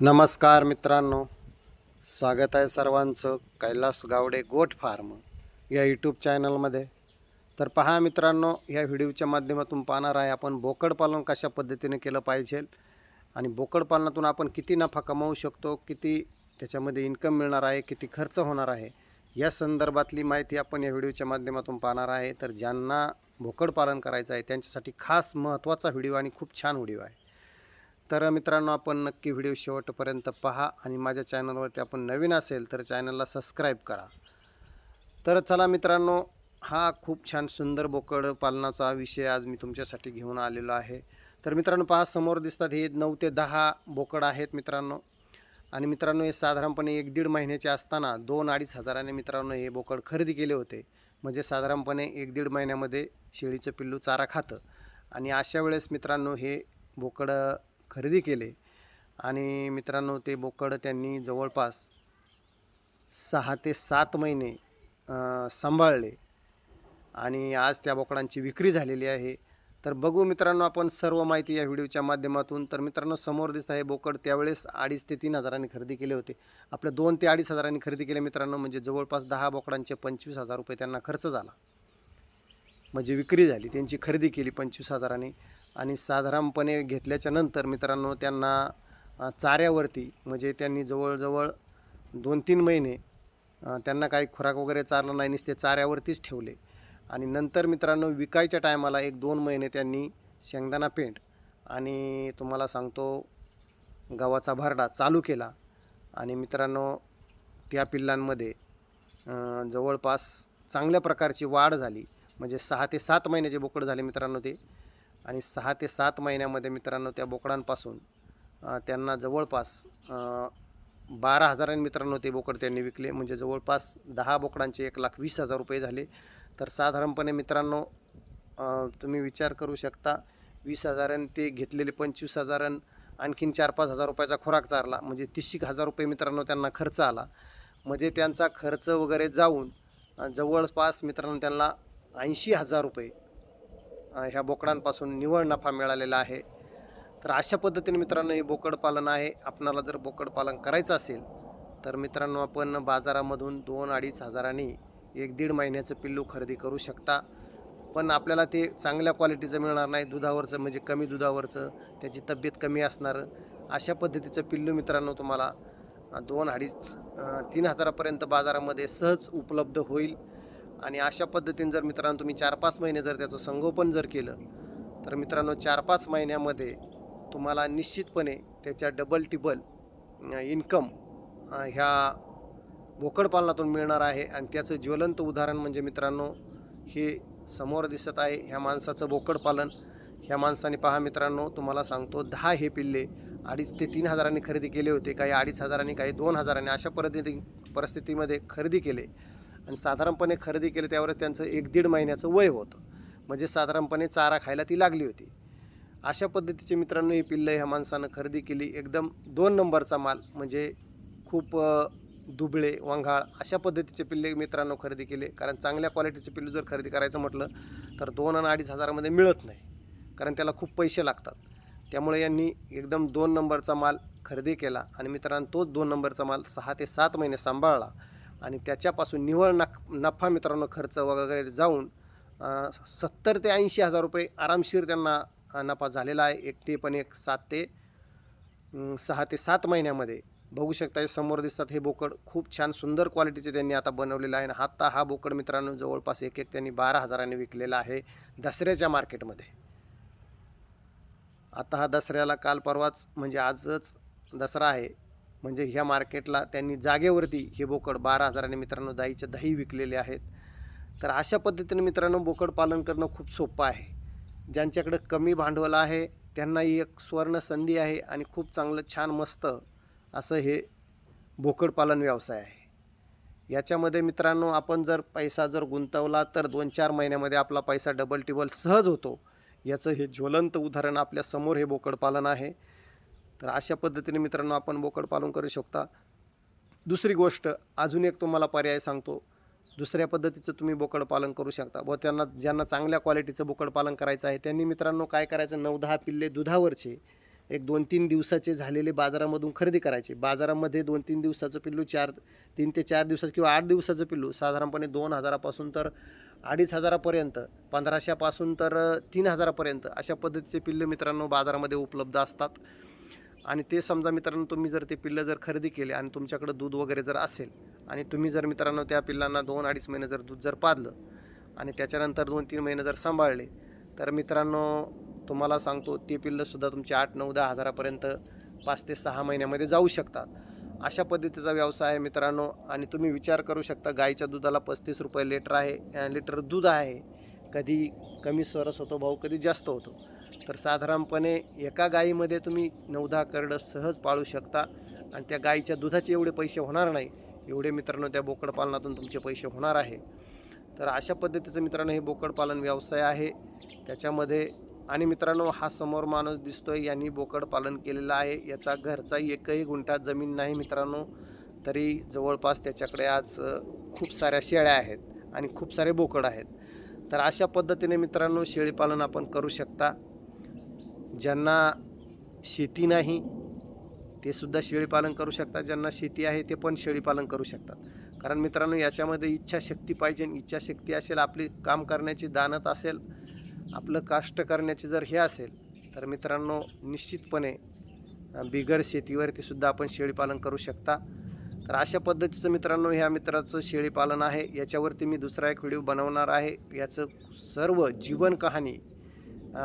नमस्कार मित्रांनो. स्वागत आहे सर्वांचं कैलास गावडे गोट फार्म या यूट्यूब चॅनलमध्ये. तर पहा मित्रांनो या व्हिडिओच्या माध्यमातून पाहणार आहे आपण बोकड पालन कशा पद्धतीने केलं पाहिजे आणि बोकड पालनातून आपण किती नफा कमावू शकतो किती त्याच्यामध्ये इन्कम मिळणार आहे किती खर्च होणार आहे या संदर्भातली माहिती आपण या व्हिडिओच्या माध्यमातून पाहणार आहे. तर ज्यांना बोकड पालन करायचं आहे त्यांच्यासाठी खास महत्त्वाचा व्हिडिओ आणि खूप छान व्हिडिओ आहे. तर मित्रांनो आपण नक्की व्हिडिओ शेवटपर्यंत पहा आणि माझ्या चॅनलवरती आपण नवीन असेल तर चॅनलला सबस्क्राईब करा. तर चला मित्रांनो हा खूप छान सुंदर बोकड पालनाचा विषय आज मी तुमच्यासाठी घेऊन आलेलो आहे. तर मित्रांनो पहा समोर दिसतात हे नऊ ते दहा बोकड आहेत मित्रांनो. आणि मित्रांनो हे साधारणपणे एक दीड महिन्याचे असताना दोन अडीच हजाराने मित्रांनो हे बोकड खरेदी केले होते. म्हणजे साधारणपणे एक दीड महिन्यामध्ये शेळीचं पिल्लू चारा खातं. आणि अशा वेळेस मित्रांनो हे बोकडं खरेदी केले. आणि मित्रांनो ते बोकड त्यांनी जवळपास सहा ते सात महिने सांभाळले. आणि आज त्या बोकडांची विक्री झालेली आहे. तर बघू मित्रांनो आपण सर्व माहिती या व्हिडिओच्या माध्यमातून. तर मित्रांनो समोर दिसत आहे बोकड. त्यावेळेस अडीच ते तीन हजारांनी खरेदी केले होते. आपल्या दोन ते अडीच हजारांनी खरेदी केले मित्रांनो म्हणजे जवळपास दहा बोकडांचे पंचवीस हजार रुपये त्यांना खर्च झाला. म्हणजे विक्री झाली त्यांची खरेदी केली पंचवीस हजाराने आणि साधारणपणे घेतल्याच्या नंतर मित्रांनो त्यांना चाऱ्यावरती म्हणजे त्यांनी जवळजवळ दोन तीन महिने त्यांना काही खुराक वगैरे चारला नाही नुसते चाऱ्यावरतीच ठेवले. आणि नंतर मित्रांनो विकायच्या टायमाला एक दोन महिने त्यांनी शेंगदाणा पेंट आणि तुम्हाला सांगतो गव्हाचा भरडा चालू केला. आणि मित्रांनो त्या पिल्लांमध्ये जवळपास चांगल्या प्रकारची वाढ झाली. म्हणजे सहा ते सात महिन्याचे बोकड झाले मित्रांनो ते आणि सहा ते सात महिन्यामध्ये मित्रांनो त्या बोकडांपासून त्यांना जवळपास बारा हजारांनी मित्रांनो ते बोकड त्यांनी विकले. म्हणजे जवळपास दहा बोकडांचे एक लाख वीस हजार रुपये झाले. तर साधारणपणे मित्रांनो तुम्ही विचार करू शकता वीस हजारांनी ते घेतलेले पंचवीस हजारां आणखीन चार पाच हजार रुपयाचा खुराक चारला. म्हणजे तीसशे हजार रुपये मित्रांनो त्यांना खर्च आला. म्हणजे त्यांचा खर्च वगैरे जाऊन जवळपास मित्रांनो त्यांना ऐंशी हजार रुपये ह्या बोकडांपासून निव्वळ नफा मिळालेला आहे. तर अशा पद्धतीने मित्रांनो हे बोकड पालन आहे. आपणाला जर बोकड पालन करायचं असेल तर मित्रांनो आपण बाजारामधून दोन अडीच हजारांनी एक दीड महिन्याचं पिल्लू खरेदी करू शकता. पण आपल्याला ते चांगल्या क्वालिटीचं मिळणार नाही. दुधावरचं म्हणजे कमी दुधावरचं त्याची तब्येत कमी असणारं. अशा पद्धतीचं पिल्लू मित्रांनो तुम्हाला दोन अडीच तीन हजारापर्यंत बाजारामध्ये सहज उपलब्ध होईल. आणि अशा पद्धतीने जर मित्रांनो तुम्ही चार पाच महिने जर त्याचं संगोपन जर केलं तर मित्रांनो चार पाच महिन्यामध्ये तुम्हाला निश्चितपणे त्याच्या डबल टिबल इन्कम ह्या बोकडपालनातून मिळणार आहे. आणि त्याचं ज्वलंत उदाहरण म्हणजे मित्रांनो हे समोर दिसत आहे ह्या माणसाचं बोकडपालन ह्या माणसाने पहा मित्रांनो तुम्हाला सांगतो दहा हे पिल्ले अडीच ते तीन हजारांनी खरेदी केले होते. काही अडीच हजारांनी काही दोन हजारांनी अशा परिस्थिती परिस्थितीमध्ये खरेदी केले. आणि साधारणपणे खरेदी केली त्यावर त्यांचं एक दीड महिन्याचं वय होतं. म्हणजे साधारणपणे चारा खायला ती लागली होती. अशा पद्धतीचे मित्रांनो ही पिल्लं ह्या माणसानं खरेदी केली. एकदम दोन नंबरचा माल म्हणजे खूप दुबळे वांघाळ अशा पद्धतीचे पिल्ले मित्रांनो खरेदी केले. कारण चांगल्या क्वालिटीचे पिल्लू जर खरेदी करायचं म्हटलं तर दोन आणि अडीच हजारामध्ये मिळत नाही. कारण त्याला खूप पैसे लागतात. त्यामुळे यांनी एकदम दोन नंबरचा माल खरेदी केला आणि मित्रांनो तोच दोन नंबरचा माल सहा ते सात महिने सांभाळला. आणि त्याच्यापासून निव्वळ नफ नफा मित्रांनो खर्च वगैरे जाऊन सत्तर ते ऐंशी हजार रुपये आरामशीर त्यांना नफा झालेला आहे. एक ते पण एक सात ते सहा ते सात महिन्यामध्ये. बघू शकता समोर दिसतात हे बोकड. खूप छान सुंदर क्वालिटीचे त्यांनी आता बनवलेलं आहे. आणि आत्ता हा बोकड मित्रांनो जवळपास एक एक त्यांनी बारा हजारांनी विकलेला आहे दसऱ्याच्या मार्केटमध्ये. आता हा दसऱ्याला काल परवाच म्हणजे आजच दसरा आहे. म्हणजे ह्या मार्केटला त्यांनी जागेवरती हे बोकड बारा हजाराने मित्रांनो दहीचे दही विकलेले आहेत. तर अशा पद्धतीने मित्रांनो बोकड पालन करणं खूप सोपं आहे. ज्यांच्याकडं कमी भांडवल आहे त्यांना ही एक सुवर्ण संधी आहे आणि खूप चांगलं छान मस्त असं हे बोकडपालन व्यवसाय आहे. याच्यामध्ये मित्रांनो आपण जर पैसा जर गुंतवला तर दोन चार महिन्यामध्ये आपला पैसा डबल टिबल सहज होतो. याचं हे ज्वलंत उदाहरण आपल्यासमोर हे बोकडपालन आहे. तर अशा पद्धतीने मित्रांनो आपण बोकडपालन करू शकता. दुसरी गोष्ट अजून एक तुम्हाला पर्याय सांगतो. दुसऱ्या पद्धतीचं तुम्ही बोकडपालन करू शकता. व त्यांना ज्यांना चांगल्या क्वालिटीचं बोकडपालन करायचं आहे त्यांनी मित्रांनो काय करायचं नऊ दहा पिल्ले दुधावरचे एक दोन तीन दिवसाचे झालेले बाजारामधून खरेदी करायचे. बाजारामध्ये दोन तीन दिवसाचं पिल्लू चार तीन ते चार दिवसाचं किंवा आठ दिवसाचं पिल्लू साधारणपणे दोन हजारापासून तर अडीच हजारापर्यंत पंधराशेपासून तर तीन हजारापर्यंत अशा पद्धतीचे पिल्लं मित्रांनो बाजारामध्ये उपलब्ध असतात. आणि ते समजा मित्रांनो तुम्ही जर ते पिल्लं जर खरेदी केले आणि तुमच्याकडं दूध वगैरे जर असेल आणि तुम्ही जर मित्रांनो त्या पिल्लांना दोन अडीच महिने जर दूध जर पाजलं आणि त्याच्यानंतर दोन तीन महिने जर सांभाळले तर मित्रांनो तुम्हाला सांगतो ते पिल्लंसुद्धा तुमचे आठ नऊ दहा हजारापर्यंत पाच ते सहा महिन्यामध्ये जाऊ शकतात. अशा पद्धतीचा व्यवसाय आहे मित्रांनो आणि तुम्ही विचार करू शकता गाईच्या दुधाला पस्तीस रुपये लिटर आहे लिटर दूध आहे. कधी कमी सरस होतो भाऊ कधी जास्त होतो. तर साधारणपणे एका गाईमध्ये तुम्ही नऊ दहा करडं सहज पाळू शकता आणि त्या गाईच्या दुधाचे एवढे पैसे होणार नाही. एवढे मित्रांनो त्या बोकडपालनातून तुमचे पैसे होणार आहे. तर अशा पद्धतीचं मित्रांनो हे बोकडपालन व्यवसाय आहे. त्याच्यामध्ये आणि मित्रांनो हा समोर माणूस दिसतोय यांनी बोकड पालन केलेलं आहे. याचा घरचा एकही गुंठा जमीन नाही मित्रांनो. तरी जवळपास त्याच्याकडे आज खूप साऱ्या शेळ्या आहेत आणि खूप सारे बोकड आहेत. तर अशा पद्धतीने मित्रांनो शेळीपालन आपण करू शकता. ज्यांना शेती नाही ते सुद्धा शेळीपालन करू शकतात. ज्यांना शेती आहे ते पण शेळीपालन करू शकतात. कारण मित्रांनो याच्यामध्ये इच्छाशक्ती पाहिजे इच्छाशक्ती असेल आपली काम करण्याची दानत असेल आपलं काष्ट करण्याची जर हे असेल तर मित्रांनो निश्चितपणे बिगर शेतीवरती सुद्धा आपण शेळीपालन करू शकता. तर अशा पद्धतीचं मित्रांनो ह्या मित्राचं शेळीपालन आहे. याच्यावरती मी दुसरा एक व्हिडिओ बनवणार आहे. याचं सर्व जीवन कहाणी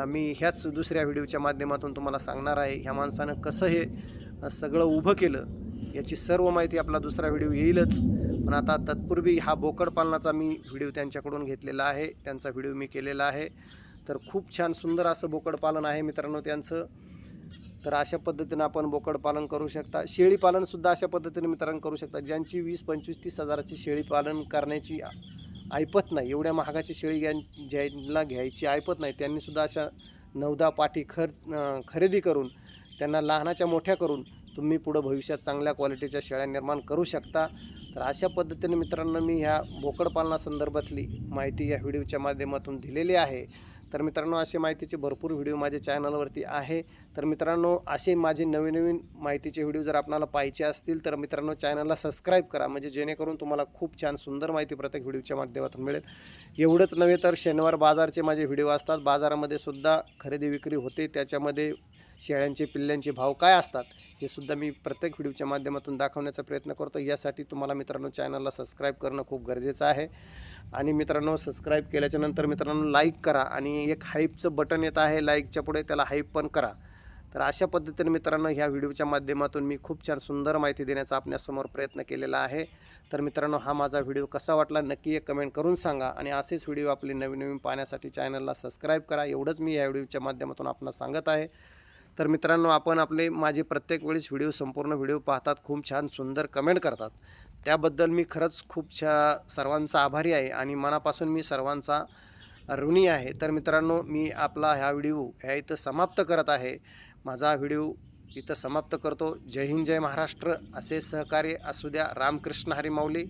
मी ह्याच दुसऱ्या व्हिडिओच्या माध्यमातून तुम्हाला सांगणार आहे ह्या माणसानं कसं हे सगळं उभं केलं याची सर्व माहिती आपला दुसरा व्हिडिओ येईलच. पण आता तत्पूर्वी हा बोकड पालनाचा मी व्हिडिओ त्यांच्याकडून घेतलेला आहे त्यांचा व्हिडिओ मी केलेला आहे. तर खूप छान सुंदर असं बोकड पालन आहे मित्रांनो त्यांचं. तर अशा पद्धतीनं आपण बोकड पालन करू शकता. शेळी पालनसुद्धा अशा पद्धतीने मित्रांनो करू शकता ज्यांची वीस पंचवीस तीस हजाराची शेळी पालन करण्याची ऐपत नाही. एवढ्या महागाची शेळी घ्या ज्यांना घ्यायची ऐपत नाही त्यांनीसुद्धा अशा नवदा पाठी खर खरेदी करून त्यांना लहानाच्या मोठ्या करून तुम्ही पुढं भविष्यात चांगल्या क्वालिटीच्या शेळ्या निर्माण करू शकता. तर अशा पद्धतीने मित्रांनो मी ह्या बोकडपालनासंदर्भातली माहिती या व्हिडिओच्या माध्यमातून दिलेली आहे. तर मित्रांनो असे माहितीचे भरपूर व्हिडिओ माझ्या चॅनलवरती आहे. तर मित्रांनो असे माझे नवीन नवीन माहितीचे व्हिडिओ जर आपल्याला पाहिजे असतील तर मित्रांनो चॅनलला सबस्क्राईब करा. म्हणजे जेणेकरून तुम्हाला खूप छान सुंदर माहिती प्रत्येक व्हिडिओच्या माध्यमातून मिळेल. एवढंच नव्हे तर शनिवार बाजारचे माझे व्हिडिओ असतात. बाजारामध्ये सुद्धा खरेदी विक्री होते. त्याच्यामध्ये शेळ्यांचे पिल्ल्यांचे भाव काय असतात हे सुद्धा मी प्रत्येक व्हिडिओच्या माध्यमातून दाखवण्याचा प्रयत्न करतो. यासाठी तुम्हाला मित्रांनो चॅनलला सबस्क्राईब करणं खूप गरजेचं आहे. आणि मित्रांनो सबस्क्राईब केल्याच्यानंतर मित्रांनो लाईक करा आणि एक हाईपचं बटन येत आहे लाईकच्या पुढे त्याला हाईप पण करा. तर अशा पद्धतीने मित्रांनो ह्या व्हिडिओच्या माध्यमातून मी खूप छान सुंदर माहिती देण्याचा आपल्यासमोर प्रयत्न केलेला आहे. तर मित्रांनो हा माझा व्हिडिओ कसा वाटला नक्की एक कमेंट करून सांगा आणि असेच व्हिडिओ आपले नवीन नवीन पाहण्यासाठी चॅनलला सबस्क्राईब करा. एवढंच मी या व्हिडिओच्या माध्यमातून आपण सांगत आहे. तर मित्रांनो आपण आपले माझे प्रत्येक वेळेस व्हिडिओ संपूर्ण व्हिडिओ पाहतात खूप छान सुंदर कमेंट करतात. त्याबद्दल मी खरंच खूप छा सर्वांचा आभारी आहे आणि मनापासून मी सर्वांचा ऋणी आहे. तर मित्रांनो मी आपला ह्या व्हिडिओ ह्या इथं समाप्त करत आहे. माझा व्हिडिओ इथं समाप्त करतो. जय हिंद जय महाराष्ट्र. असे सहकार्य असू द्या. रामकृष्ण हरी माऊली.